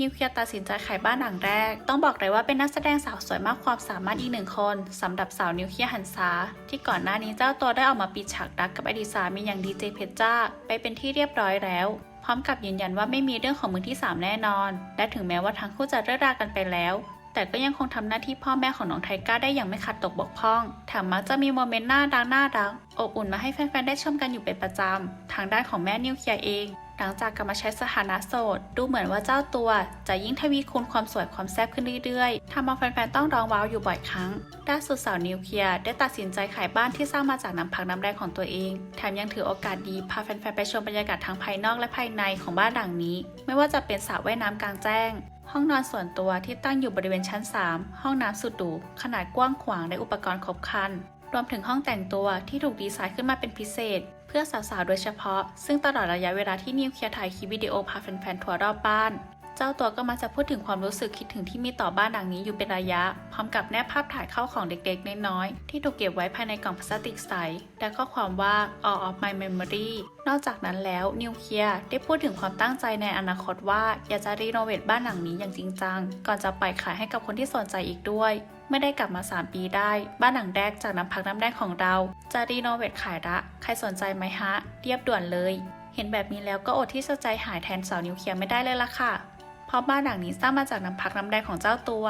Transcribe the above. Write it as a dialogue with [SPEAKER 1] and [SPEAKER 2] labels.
[SPEAKER 1] นิวเคลียร์ตัดสินใจขายบ้านหลังแรก ต้องบอกเลยว่าเป็นนักแสดงสาวสวยมากความสามารถอีกหนึ่งคนสำหรับสาวนิวเคลียร์หันษาที่ก่อนหน้านี้เจ้าตัวได้ออกมาปิดฉากรักกับอดีตสามีอย่างดีเจเพชรจ้า ไปเป็นที่เรียบร้อยแล้ว พร้อมกับยืนยันว่าไม่มีเรื่องของมือที่สามแน่นอน และถึงแม้ว่าทั้งคู่จะเลิกรากันไปแล้ว แต่ก็ยังคงทำหน้าที่พ่อแม่ของน้องไทก้าได้อย่างไม่ขาดตกบกพร่องแถมมักจะมีโมเมนต์น่ารักน่ารักอบอุ่นมาให้แฟนๆ ได้ชมกันอยู่เป็นประจำ ทางด้านของแม่นิวเคลียร์เอง หลังจากกลับมาใช้สถานะโสด ดูเหมือนว่าเจ้าตัว จะยิ่งทวีคูณความสวยความแซ่บขึ้นเรื่อยๆ ทำเอาแฟนๆ ต้องร้องว้าวอยู่บ่อยครั้งด้านสุดสาวนิวเคลียร์ได้ตัดสินใจขายบ้านที่สร้างมาจากน้ำพักน้ำแรงของตัวเอง แถมยังถือโอกาสดีพาแฟนๆ ไปชมบรรยากาศทั้งภายนอกและภายในของบ้านหลังนี้ ไม่ว่าจะเป็นสระว่ายน้ำกลางแจ้งห้องนอนส่วนตัวที่ตั้งอยู่บริเวณชั้น 3 ห้องน้ำสุดหรูขนาดกว้างขวางและอุปกรณ์ครบครัน รวมถึงห้องแต่งตัวที่ถูกดีไซน์ขึ้นมาเป็นพิเศษ เพื่อสาวๆ โดยเฉพาะ ซึ่งตลอดระยะเวลาที่นิวเคลียร์ถ่ายคลิปวิดีโอพาแฟนๆ ทัวร์รอบบ้าน เจ้าตัวก็มักจะพูดถึงความรู้สึกคิดถึงที่มีต่อบ้านหลังนี้อยู่เป็นระยะ พร้อมกับแนบภาพถ่ายเข้าของเด็กๆ น้อยๆ ที่ถูกเก็บไว้ภายในกล่องพลาสติกใส และข้อความว่า all of my memory นอกจากนั้นแล้วนิวเคลียร์ได้พูดถึงความตั้งใจในอนาคตว่าอยากจะรีโนเวทบ้านหลังนี้อย่างจริงจัง ก่อนจะปล่อยขายให้กับคนที่สนใจอีกด้วยไม่ได้กลับมา 3 ปีได้ บ้านหลังแรกจากน้ำพักน้ำแรงของเรา จะรีโนเวทขายละ ใครสนใจไหมฮะ เรียบด่วนเลย เห็นแบบนี้แล้วก็อดที่จะใจหายแทนสาวนิวเคลียร์ไม่ได้เลยล่ะค่ะ เพราะบ้านหลังนี้สร้างมาจากน้ำพักน้ำแรงของเจ้าตัว